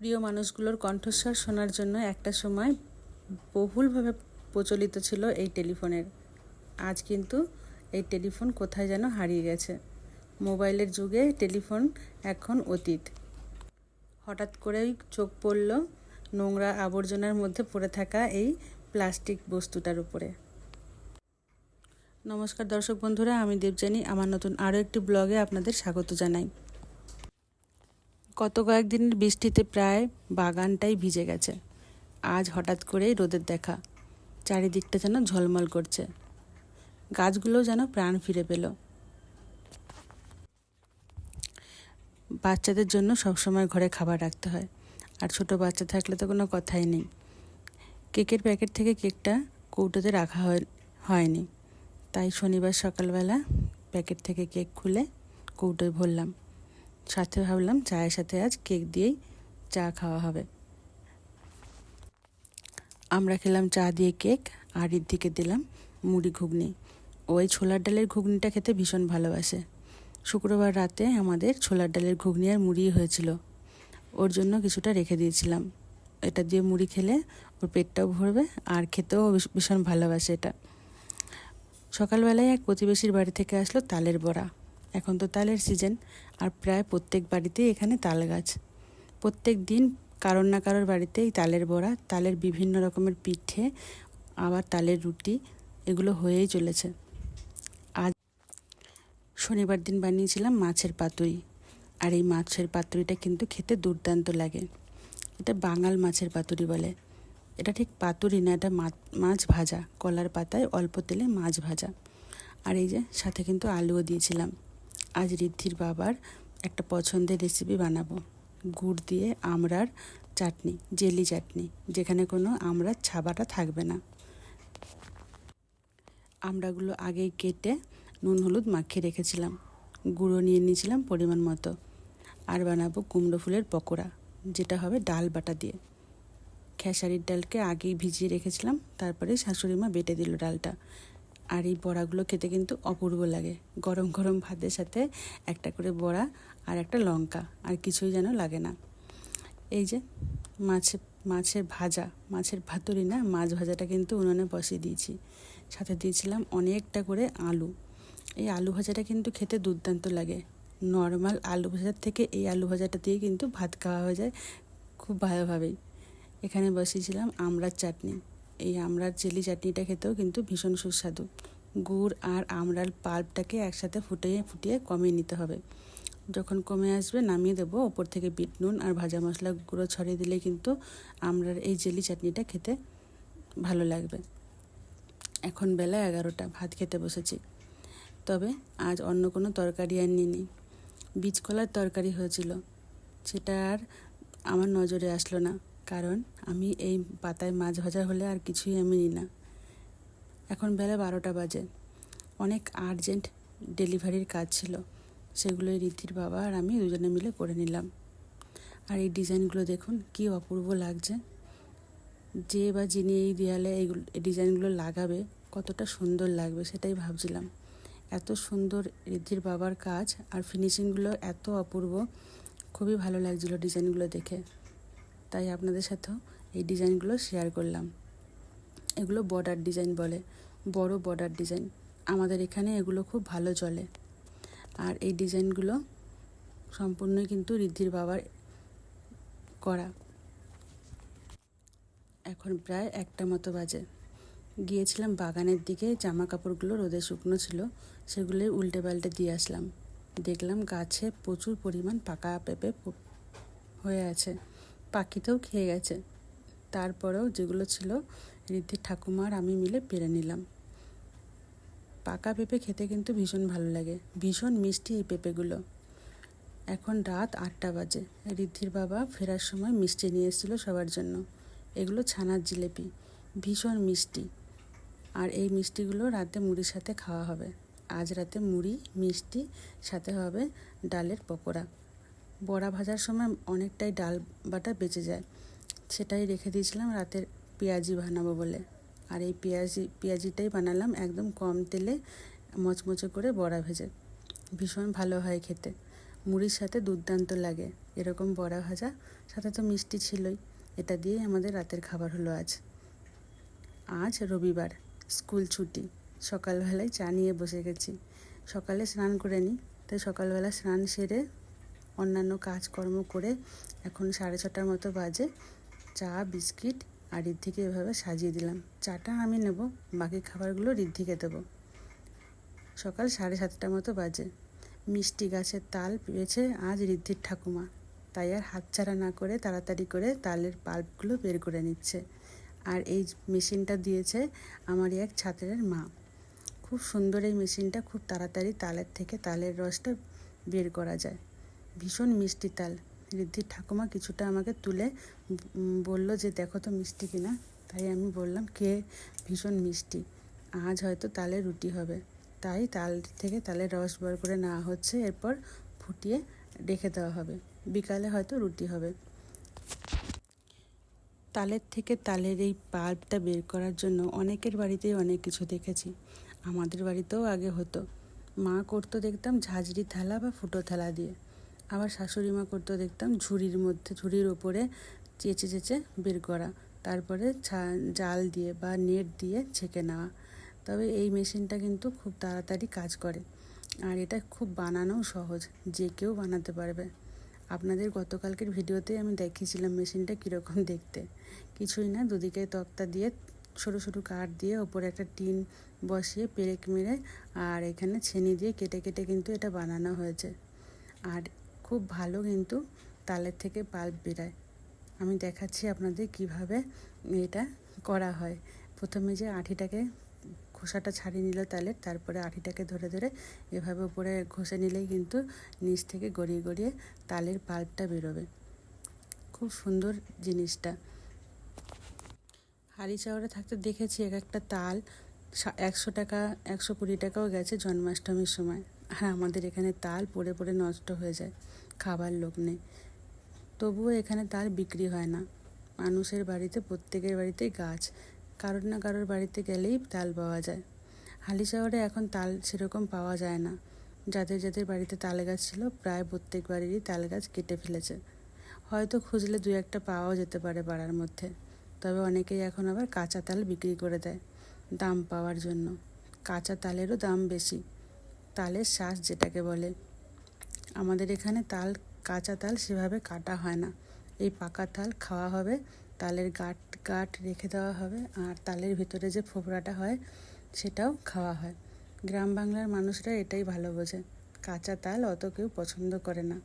প্রিয় মানুষগুলোর কণ্ঠস্বর শোনার জন্য একটা সময় বহুলভাবে প্রচলিত ছিল এই টেলিফোনের। আজ কিন্তু এই টেলিফোন কোথায় যেন হারিয়ে গেছে। মোবাইলের যুগে টেলিফোন এখন অতীত। হঠাৎ করেই চোখ পড়ল নোংরা আবর্জনার মধ্যে পড়ে থাকা এই প্লাস্টিক বস্তুটার উপরে। নমস্কার দর্শক বন্ধুরা, আমি দেবজানী আমার নতুন আরও একটি ব্লগে আপনাদের স্বাগত জানাই। গত কয়েকদিনের বৃষ্টিতে প্রায় বাগানটাই ভিজে গেছে। আজ হঠাৎ করেই রোদের দেখা। চারিদিকটা যেন ঝলমল করছে। গাছগুলো যেন প্রাণ ফিরে পেল। বাচ্চাদের জন্য সবসময় ঘরে খাবার রাখতে হয়। আর ছোট বাচ্চা থাকলে তো কোনো কথাই নেই। কেকের প্যাকেট থেকে কেকটা কৌটোতে রাখা হয়নি। তাই শনিবার সকালবেলা প্যাকেট থেকে কেক খুলে কৌটোয় ভরলাম। সাথে ভাবলাম চায়ের সাথে আজ কেক দিয়েই চা খাওয়া হবে। আমরা খেলাম চা দিয়ে কেক আর দিকে দিলাম মুড়ি ঘুগনি। ওই ছোলার ডালের ঘুগনিটা খেতে ভীষণ ভালোবাসে। শুক্রবার রাতে আমাদের ছোলার ডালের ঘুগনি আর মুড়ি হয়েছিল। ওর জন্য কিছুটা রেখে দিয়েছিলাম। এটা দিয়ে মুড়ি খেলে ওর পেটটাও ভরবে আর খেতেও ভীষণ ভালোবাসে এটা। সকালবেলায় এক প্রতিবেশীর বাড়ি থেকে আসলো তালের বড়া। এখন তো তালের সিজন আর প্রায় প্রত্যেক বাড়িতেই এখানে তাল গাছ। প্রত্যেক দিন কারোর না কারোর বাড়িতে এই তালের বড়া, তালের বিভিন্ন রকমের পিঠে, আবার তালের রুটি, এগুলো হয়েই চলেছে। আজ শনিবার দিন বানিয়েছিলাম মাছের পাতুরি। আর এই মাছের পাতুরিটা কিন্তু খেতে দুর্দান্ত লাগে। এটা বাঙাল মাছের পাতুরি বলে। এটা ঠিক পাতুরি না, এটা মাছ ভাজা। কলার পাতায় অল্প তেলে মাছ ভাজা। আর এই যে সাথে কিন্তু আলুও দিয়েছিলাম। আজ ঋদ্ধির বাবার একটা পছন্দের রেসিপি বানাবো। গুড় দিয়ে আমড়ার চাটনি, জেলি চাটনি, যেখানে কোনো আমড়ার ছাবাটা থাকবে না। আমড়াগুলো আগেই কেটে নুন হলুদ মাখিয়ে রেখেছিলাম। গুঁড়ো নিয়ে নিয়েছিলাম পরিমাণ মতো। আর বানাবো কুমড়ো ফুলের পকোড়া, যেটা হবে ডাল বাটা দিয়ে। খেসারির ডালকে আগেই ভিজিয়ে রেখেছিলাম, তারপরে শাশুড়ি মা বেটে দিল ডালটা। আর এই বড়াগুলো খেতে কিন্তু অপূর্ব লাগে। গরম গরম ভাতের সাথে একটা করে বড়া আর একটা লঙ্কা, আর কিছুই যেন লাগে না। এই যে মাছের মাছের ভাজা, মাছের ভাতুরি না, মাছ ভাজাটা কিন্তু উনুনে বসিয়ে দিয়েছি। সাথে দিয়েছিলাম অনেকটা করে আলু। এই আলু ভাজাটা কিন্তু খেতে দুর্দান্ত লাগে। নর্মাল আলু ভাজার থেকে এই আলু ভাজাটা দিয়ে কিন্তু ভাত খাওয়া হয়ে যায় খুব ভালোভাবেই। এখানে বসিয়েছিলাম আমড়ার চাটনি। এই আমড়ার জেলি চাটনিটা খেতেও কিন্তু ভীষণ সুস্বাদু। গুড় আর আমড়ার পাল্পটাকে একসাথে ফুটিয়ে ফুটিয়ে কমিয়ে নিতে হবে। যখন কমে আসবে নামিয়ে দেবো। ওপর থেকে বিট নুন আর ভাজা মশলা গুঁড়ো ছড়িয়ে দিলে কিন্তু আমরার এই জেলি চাটনিটা খেতে ভালো লাগবে। এখন বেলা এগারোটা, ভাত খেতে বসেছি। তবে আজ অন্য কোনো তরকারি আর নিইনি বীজকলার তরকারি হয়েছিল। সেটা আর আমার নজরে আসলো না। কারণ আমি এই পাতায় মাছ ভাজা হলে আর কিছুই আমি নিই না। এখন বেলা বারোটা বাজে। অনেক আর্জেন্ট ডেলিভারির কাজ ছিল। সেগুলোই রিদ্ধির বাবা আর আমি দুজনে মিলে করে নিলাম। আর এই ডিজাইনগুলো দেখুন, কি অপূর্ব লাগছে। যে বা যিনি এই দেয়ালে এইগুলো এই ডিজাইনগুলো লাগাবে, কতটা সুন্দর লাগবে সেটাই ভাবছিলাম। এত সুন্দর রিদ্ধির বাবার কাজ আর ফিনিশিংগুলো এত অপূর্ব, খুবই ভালো লাগছিল ডিজাইনগুলো দেখে। তাই আপনাদের সাথেও এই ডিজাইনগুলো শেয়ার করলাম। এগুলো বর্ডার ডিজাইন বলে, বড় বর্ডার ডিজাইন। আমাদের এখানে এগুলো খুব ভালো চলে। আর এই ডিজাইনগুলো সম্পূর্ণই কিন্তু রিদ্ধির বাবার করা। এখন প্রায় একটা মতো বাজে। গিয়েছিলাম বাগানের দিকে জামা কাপড়গুলো রোদে শুকনো ছিল সেগুলো উল্টে পাল্টে দিয়ে আসলাম। দেখলাম গাছে প্রচুর পরিমাণ পাকা পেঁপে হয়ে আছে। পাখিতেও খেয়ে গেছে। তারপরেও যেগুলো ছিল ঋদ্ধির ঠাকুমার আমি মিলে পেরে নিলাম। পাকা পেঁপে খেতে কিন্তু ভীষণ ভালো লাগে। ভীষণ মিষ্টি এই পেঁপেগুলো। এখন রাত আটটা বাজে। ঋদ্ধির বাবা ফেরার সময় মিষ্টি নিয়ে এসেছিল সবার জন্য। এগুলো ছানার জিলেপি। ভীষণ মিষ্টি। আর এই মিষ্টিগুলো রাতে মুড়ির সাথে খাওয়া হবে। আজ রাতে মুড়ি, মিষ্টি, সাথে হবে ডালের পকোড়া। বড়া ভাজার সময় অনেকটাই ডাল বাটা বেঁচে যায়। সেটাই রেখে দিয়েছিলাম, রাতের পেঁয়াজি বানাবো বলে। আর এই পেঁয়াজি, পেঁয়াজিটাই বানালাম একদম কম তেলে মচমচে করে বড়া ভেজে। ভীষণ ভালো হয় খেতে। মুড়ির সাথে দুর্দান্ত লাগে। এরকম বড়া ভাজা, সাথে তো মিষ্টি ছিলই। এটা দিয়েই আমাদের রাতের খাবার হলো আজ। আজ রবিবার, স্কুল ছুটি। সকালবেলায় চা নিয়ে বসে গেছি। সকালে স্নান করে নিই। তাই সকালবেলা স্নান সেরে অন্যান্য কাজকর্ম করে এখন সাড়ে ছটার মতো বাজে। চা, বিস্কিট আর ঋদ্ধিকে এভাবে সাজিয়ে দিলাম। চাটা আমি নেব, বাকি খাবারগুলো ঋদ্ধিকে দেবো। সকাল সাড়ে সাতটার মতো বাজে। মিষ্টি গাছের তাল পেয়েছে আজ ঋদ্ধির ঠাকুমা। তাই আর হাতছাড়া না করে তাড়াতাড়ি করে তালের পাল্পগুলো বের করে নিচ্ছে। আর এই মেশিনটা দিয়েছে আমারই এক ছাত্রের মা। খুব সুন্দর এই মেশিনটা খুব তাড়াতাড়ি তালের থেকে তালের রসটা বের করা যায়। ভীষণ মিষ্টি তাল। ঋদ্ধির ঠাকুমা কিছুটা আমাকে তুলে বলল যে, দেখো তো মিষ্টি কিনা? তাই আমি বললাম, কে? ভীষণ মিষ্টি। আজ হয়তো তালে রুটি হবে। তাই তাল থেকে তালের রস বার করে নেওয়া হচ্ছে। এরপর ফুটিয়ে রেখে দেওয়া হবে। বিকালে হয়তো রুটি হবে। তালের থেকে তালের এই পাল্পটা বের করার জন্য অনেকের বাড়িতেই অনেক কিছু দেখেছি। আমাদের বাড়িতেও আগে হতো। মা করতো দেখতাম ঝাঁঝরি থালা বা ফুটো থালা দিয়ে। আবার শাশুড়ি মা করতো দেখতাম ঝুড়ির মধ্যে, ঝুড়ির ওপরে চেঁচে চেঁচে বের করা। তারপরে জাল দিয়ে বা নেট দিয়ে ছেঁকে নেওয়া। তবে এই মেশিনটা কিন্তু খুব তাড়াতাড়ি কাজ করে। আর এটা খুব বানানোও সহজ, যে কেউ বানাতে পারবে। আপনাদের গতকালকের ভিডিওতে আমি দেখিয়েছিলাম মেশিনটা কীরকম দেখতে। কিছুই না, দুদিকে তক্তা দিয়ে ছোটো ছোটো কাঠ দিয়ে ওপরে একটা টিন বসিয়ে পেরেক মেরে আর এখানে ছেনি দিয়ে কেটে কেটে কিন্তু এটা বানানো হয়েছে। আর খুব ভালো কিন্তু তালের থেকে পাল্প বেরায়। আমি দেখাচ্ছি আপনাদের কীভাবে এটা করা হয়। প্রথমে যে আঠিটাকে খোসাটা ছাড়িয়ে নিল তালের, তারপরে আঠিটাকে ধরে ধরে এভাবে উপরে ঘষে নিলেই কিন্তু নিচ থেকে গড়িয়ে গড়িয়ে তালের পাল্পটা বেরোবে। খুব সুন্দর জিনিসটা। হাড়ি চাওয়ারে থাকতে দেখেছি এক একটা তাল একশো টাকা, একশো কুড়ি টাকাও গেছে জন্মাষ্টমীর সময়। আর আমাদের এখানে তাল পড়ে পড়ে নষ্ট হয়ে যায়। খাবার লোক নেই। তবুও এখানে তাল বিক্রি হয় না। মানুষের বাড়িতে, প্রত্যেকের বাড়িতেই গাছ। কারোর না কারোর বাড়িতে গেলেই তাল পাওয়া যায়। হালি শহরে এখন তাল সেরকম পাওয়া যায় না। যাদের যাদের বাড়িতে তাল গাছ ছিল, প্রায় প্রত্যেক বাড়িরই তাল গাছ কেটে ফেলেছে। হয়তো খুঁজলে দু একটা পাওয়াও যেতে পারে পাড়ার মধ্যে। তবে অনেকেই এখন আবার কাঁচা তাল বিক্রি করে দেয় দাম পাওয়ার জন্য। কাঁচা তালেরও দাম বেশি। তালের শ্বাস যেটাকে বলে। আমাদের এখানে তাল, কাঁচা তাল সেভাবে কাটা হয় না। এই পাকা তাল খাওয়া হবে, তালের গাঁট গাঁট রেখে দেওয়া হবে, আর তালের ভিতরে যে ফোপড়াটা হয় সেটাও খাওয়া হয়। গ্রাম বাংলার মানুষরা এটাই ভালো বোঝে। কাঁচা তাল অত কেউ পছন্দ করে না।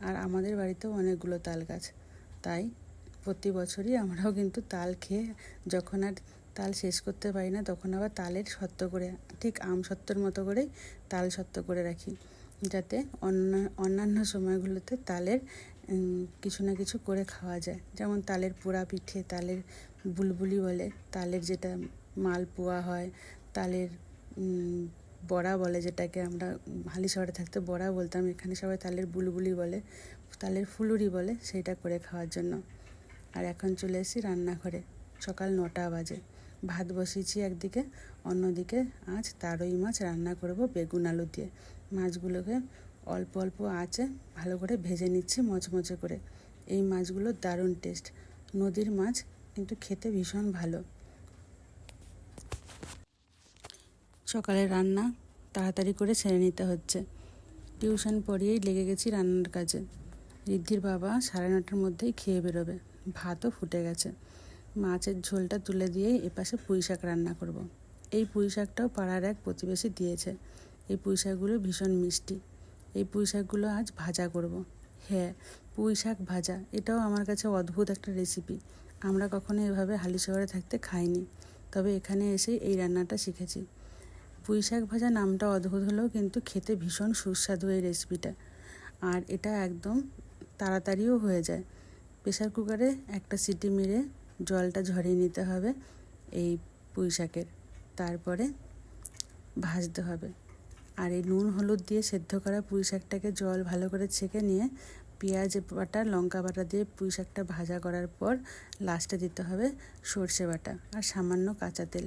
আর আমাদের বাড়িতেও অনেকগুলো তাল গাছ। তাই প্রতি বছরই আমরাও কিন্তু তাল খেয়ে যখন আর তাল শেষ করতে পারি না, তখন আবার তালের সত্ত্ব করে, ঠিক আম সত্ত্বর মতো করেই তাল সত্ত্ব করে রাখি। যাতে অন্য, অন্যান্য সময়গুলোতে তালের কিছু না কিছু করে খাওয়া যায়। যেমন তালের পোড়া পিঠে, তালের বুলবুলি বলে, তালের যেটা মালপোয়া হয়, তালের বড়া বলে যেটাকে আমরা হালি শহরে থাকতে বড়া বলতাম, এখানে সবাই তালের বুলবুলি বলে, তালের ফুলুরি বলে সেইটা করে খাওয়ার জন্য। আর এখন চলে এসেছি রান্নাঘরে, সকাল নটা বাজে। ভাত বসিয়েছি একদিকে, অন্যদিকে আজ তারই মাছ রান্না করব বেগুন আলু দিয়ে। মাছগুলোকে অল্প অল্প আঁচে ভালো করে ভেজে নিচ্ছি মচমচে করে। এই মাছগুলো দারুণ টেস্ট। নদীর মাছ কিন্তু খেতে ভীষণ ভালো। সকালে রান্না তাড়াতাড়ি করে ছেড়ে নিতে হচ্ছে। টিউশন পড়িয়েই লেগে গেছি রান্নার কাজে। ঋদ্ধির বাবা সাড়ে নটার মধ্যেই খেয়ে বেরোবে। ভাতও ফুটে গেছে। মাছের ঝোলটা তুলে দিয়েই এপাশে পুঁই শাক রান্না করব। এই পুঁই শাকটাও পাড়ার এক প্রতিবেশী দিয়েছে। এই পুঁই শাকগুলো ভীষণ মিষ্টি। এই পুঁই শাকগুলো আজ ভাজা করব। হ্যাঁ পুঁই শাক ভাজা, এটাও আমার কাছে অদ্ভুত একটা রেসিপি আমরা কখনো এভাবে হালি শহরে থাকতে খাইনি। তবে এখানে এসে এই রান্নাটা শিখেছি। পুঁই শাক ভাজা নামটা অদ্ভুত হলেও কিন্তু খেতে ভীষণ সুস্বাদু এই রেসিপিটা আর এটা একদম তাড়াতাড়িও হয়ে যায়। প্রেশার কুকারে একটা সিটি মেরে জলটা ঝরিয়ে নিতে হবে এই পুঁই শাকের তারপরে ভাজতে হবে। আর এই নুন, হলুদ দিয়ে সেদ্ধ করা পুঁই শাকটাকে জল ভালো করে ছেঁকে নিয়ে পেঁয়াজ বাটা, লঙ্কা বাটা দিয়ে পুঁই শাকটা ভাজা করার পর লাস্টে দিতে হবে সর্ষে বাটা আর সামান্য কাঁচা তেল।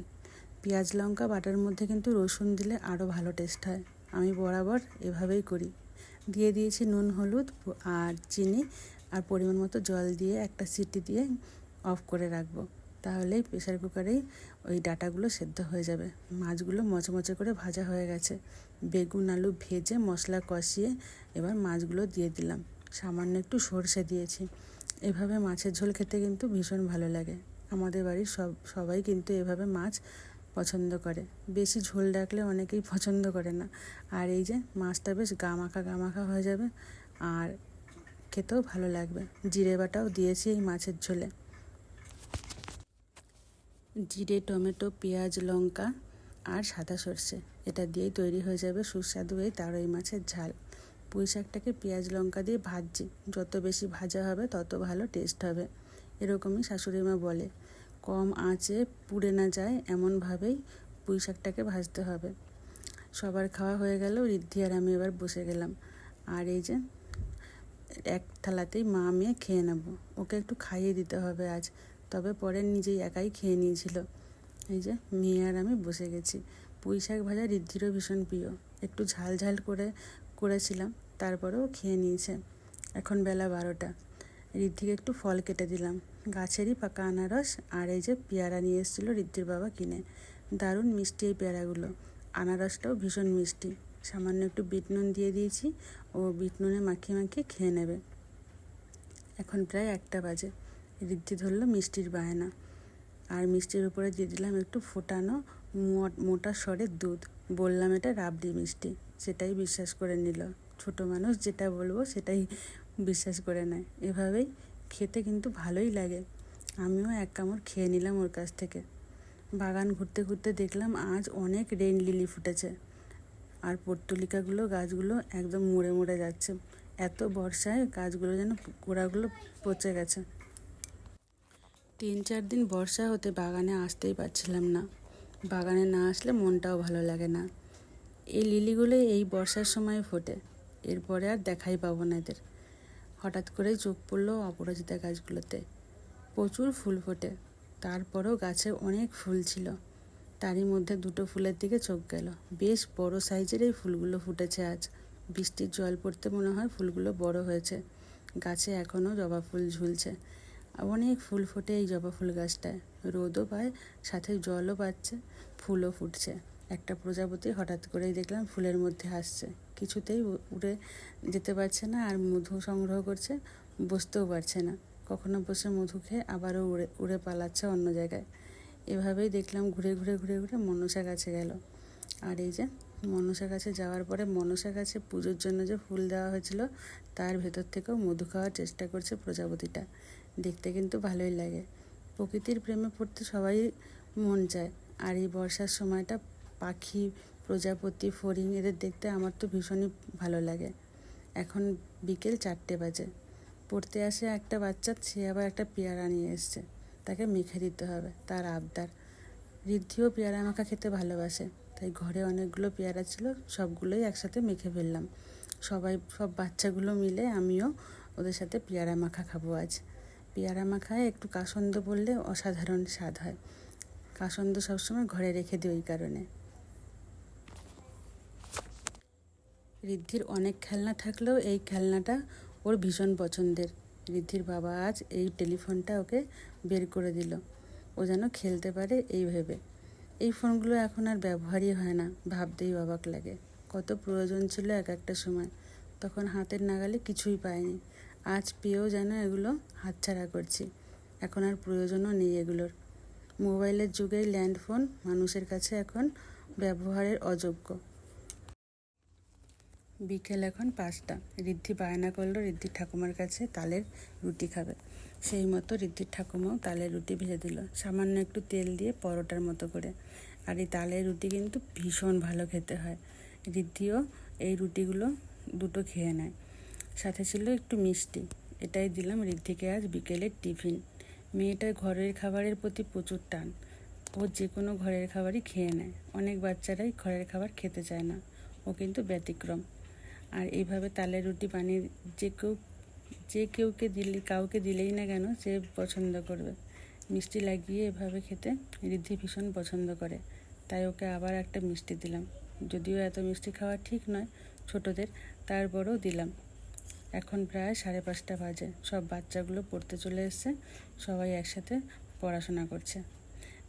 পেঁয়াজ, লঙ্কা বাটার মধ্যে কিন্তু রসুন দিলে আরও ভালো টেস্ট হয়। আমি বরাবর এভাবেই করি। দিয়ে দিয়েছি নুন, হলুদ আর চিনি আর পরিমাণ মতো জল দিয়ে একটা সিটি দিয়ে অফ করে রাখব। তাহলেই প্রেশার কুকারেই ওই ডাটাগুলো সেদ্ধ হয়ে যাবে। মাছগুলো মচমচে করে ভাজা হয়ে গেছে। বেগুন, আলু ভেজে মশলা কষিয়ে এবার মাছগুলো দিয়ে দিলাম। সামান্য একটু সর্ষে দিয়েছি। এভাবে মাছের ঝোল খেতে কিন্তু ভীষণ ভালো লাগে। আমাদের বাড়ির সব, সবাই কিন্তু এভাবে মাছ পছন্দ করে। বেশি ঝোল রাখলে অনেকেই পছন্দ করে না। আর এই যে মাছটা বেশ গামাখা গামাখা হয়ে যাবে আর খেতেও ভালো লাগবে। জিরে বাটাও দিয়েছি এই মাছের ঝোলে। জিরে, টমেটো, পেঁয়াজ, লঙ্কা আর সাদা সর্ষে। এটা দিয়েই তৈরি হয়ে যাবে সুস্বাদু এই তারই মাছের ঝাল। পুঁই শাকটাকে পেঁয়াজ, লঙ্কা দিয়ে ভাজছি। যত বেশি ভাজা হবে, তত ভালো টেস্ট হবে। এরকমই শাশুড়ি মা বলে, কম আঁচে পুড়ে না যায়, এমনভাবেই পুঁই শাকটাকে ভাজতে হবে। সবার খাওয়া হয়ে গেল, ঋদ্ধি আর আমি এবার বসে গেলাম। আর এই যে, এক থালাতেই মা মেয়ে খেয়ে নেব। ওকে একটু খাইয়ে দিতে হবে আজ। তবে পরে নিজেই একাই খেয়ে নিয়েছিল। এই যে মেয়ে আর আমি বসে গেছি। পুঁই শাক ভাজা ঋদ্ধিরও ভীষণ প্রিয়। একটু ঝাল ঝাল করে করেছিলাম, তারপরেও খেয়ে নিয়েছে। এখন বেলা বারোটা। ঋদ্ধিকে একটু ফল কেটে দিলাম। গাছেরই পাকা আনারস আর এই যে পেয়ারা নিয়ে এসেছিল ঋদ্ধির বাবা কিনে। দারুণ মিষ্টি এই পেয়ারাগুলো। আনারসটাও ভীষণ মিষ্টি। সামান্য একটু বিট নুন দিয়ে দিয়েছি, ও বিট নুনে মাখিয়ে মাখিয়ে খেয়ে নেবে। এখন প্রায় একটা বাজে। ঋদ্ধি ধরলো মিষ্টির বায়না। আর মিষ্টির উপরে দিয়ে দিলাম একটু ফোটানো মোটা স্বরের দুধ। বললাম এটা রাবড়ি মিষ্টি, সেটাই বিশ্বাস করে নিল। ছোট মানুষ যেটা বলব সেটাই বিশ্বাস করে নেয়। এভাবেই খেতে কিন্তু ভালোই লাগে। আমিও এক কামড় খেয়ে নিলাম ওর কাছ থেকে। বাগান ঘুরতে ঘুরতে দেখলাম আজ অনেক রেন লিলি ফুটেছে। আর পর্তুলিকাগুলো গাছগুলো একদম মুড়ে মুড়ে যাচ্ছে। এত বর্ষায় গাছগুলো যেন গোড়াগুলো পচে গেছে। তিন চার দিন বর্ষা হতে বাগানে আসতেই পারছিলাম না। বাগানে না আসলে মনটাও ভালো লাগে না। এই লিলিগুলো এই বর্ষার সময় ফোটে, এরপরে আর দেখাই পাবো না এদের। হঠাৎ করেই চোখ পড়ল অপরাজিতা গাছগুলোতে। প্রচুর ফুল ফোটে, তারপরেও গাছে অনেক ফুল ছিল। তারই মধ্যে দুটো ফুলের দিকে চোখ গেল। বেশ বড় সাইজের এই ফুলগুলো ফুটেছে আজ। বৃষ্টির জল পড়তে মনে হয় ফুলগুলো বড় হয়েছে। গাছে এখনও জবা ফুল ঝুলছে। অনেক ফুল ফোটে এই জবা ফুল গাছটায়। রোদও পায়, সাথে জলও পাচ্ছে, ফুলও ফুটছে। একটা প্রজাপতি হঠাৎ করেই দেখলাম ফুলের মধ্যে আসছে। কিছুতেই উড়ে যেতে পারছে না আর মধু সংগ্রহ করছে, বসতেও পারছে না। কখনো বসে মধু খেয়ে আবারও উড়ে উড়ে পালাচ্ছে অন্য জায়গায়। এভাবেই দেখলাম ঘুরে ঘুরে ঘুরে ঘুরে মনসা গাছে গেল। আর এই যে মনসা গাছে যাওয়ার পরে মনসা গাছে পুজোর জন্য যে ফুল দেওয়া হয়েছিল, তার ভেতর থেকেও মধু খাওয়ার চেষ্টা করছে প্রজাপতিটা। দেখতে কিন্তু ভালোই লাগে। প্রকৃতির প্রেমে পড়তে সবাই মন চায়। আর এই বর্ষার সময়টা পাখি, প্রজাপতি, ফড়িং এদের দেখতে আমার তো ভীষণই ভালো লাগে। এখন বিকেল চারটে বাজে। পড়তে আসে একটা বাচ্চা, সে আবার একটা পেয়ারা নিয়ে এসছে। তাকে মেখে দিতে হবে, তার আবদার। ঋদ্ধিও পেয়ারা মাখা খেতে ভালোবাসে, তাই ঘরে অনেকগুলো পেয়ারা ছিল, সবগুলোই একসাথে মেখে ফেললাম। সবাই, সব বাচ্চাগুলো মিলে আমিও ওদের সাথে পেয়ারা মাখা খাব আজ। পেয়ারা মাখায়, একটু কাসন্দ বললে অসাধারণ স্বাদ হয়। কাসন্দ সবসময় ঘরে রেখে দিই ওই কারণে। ঋদ্ধির অনেক খেলনা থাকলেও এই খেলনাটা ওর ভীষণ পছন্দের। ঋদ্ধির বাবা আজ এই টেলিফোনটা ওকে বের করে দিল। ও যেন খেলতে পারে এই ভেবে। এই ফোনগুলো এখন আর ব্যবহারই হয় না, ভাবতেই অবাক লাগে। কত প্রয়োজন ছিল এক একটা সময়। তখন হাতের নাগালে কিছুই পায়নি। আজ পেয়েও যেন এগুলো হাতছাড়া করছি। এখন আর প্রয়োজনও নেই এগুলোর। মোবাইলের যুগেই ল্যান্ডফোন মানুষের কাছে এখন ব্যবহারের অযোগ্য। বিকেল এখন পাঁচটা। ঋদ্ধি বায়না করল ঋদ্ধির ঠাকুমার কাছে তালের রুটি খাবে। সেই মতো ঋদ্ধির ঠাকুমাও তালের রুটি ভেজে দিল। সামান্য একটু তেল দিয়ে পরোটার মতো করে। আর এই তালের রুটি কিন্তু ভীষণ ভালো খেতে হয়। ঋদ্ধিও এই রুটিগুলো দুটো খেয়ে নেয়। সাথে ছিল একটু মিষ্টি। এটাই দিলাম ঋদ্ধিকে আজ বিকেলের টিফিন। মেয়েটার ঘরের খাবারের প্রতি প্রচুর টান। ও যে কোনো ঘরের খাবারই খেয়ে নেয়। অনেক বাচ্চারাই ঘরের খাবার খেতে চায় না। ও কিন্তু ব্যতিক্রম। আর এইভাবে তালের রুটি বানিয়ে যে কেউ, যে কেউকে দিলে, কাউকে দিলেই না কেন সে পছন্দ করবে। মিষ্টি লাগিয়ে এভাবে খেতে ঋদ্ধি ভীষণ পছন্দ করে। তাই ওকে আবার একটা মিষ্টি দিলাম। যদিও এত মিষ্টি খাওয়া ঠিক নয় ছোটদের, তারপরেও দিলাম। এখন প্রায় সাড়ে পাঁচটা বাজে। সব বাচ্চাগুলো পড়তে চলে এসছে। সবাই একসাথে পড়াশোনা করছে।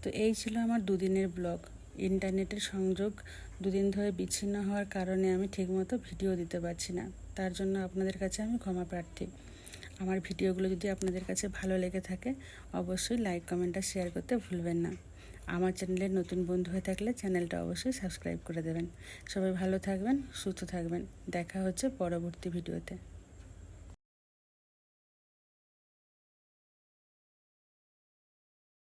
তো এই ছিল আমার দুদিনের ব্লগ। ইন্টারনেটের সংযোগ দুদিন ধরে বিচ্ছিন্ন হওয়ার কারণে আমি ঠিকমতো ভিডিও দিতে পারছি না। তার জন্য আপনাদের কাছে আমি ক্ষমা প্রার্থী। আমার ভিডিওগুলো যদি আপনাদের কাছে ভালো লেগে থাকে, অবশ্যই লাইক, কমেন্ট আর শেয়ার করতে ভুলবেন না। আমার চ্যানেলের নতুন বন্ধু হয়ে থাকলে চ্যানেলটা অবশ্যই সাবস্ক্রাইব করে দেবেন। সবাই ভালো থাকবেন, সুস্থ থাকবেন। দেখা হচ্ছে পরবর্তী ভিডিওতে।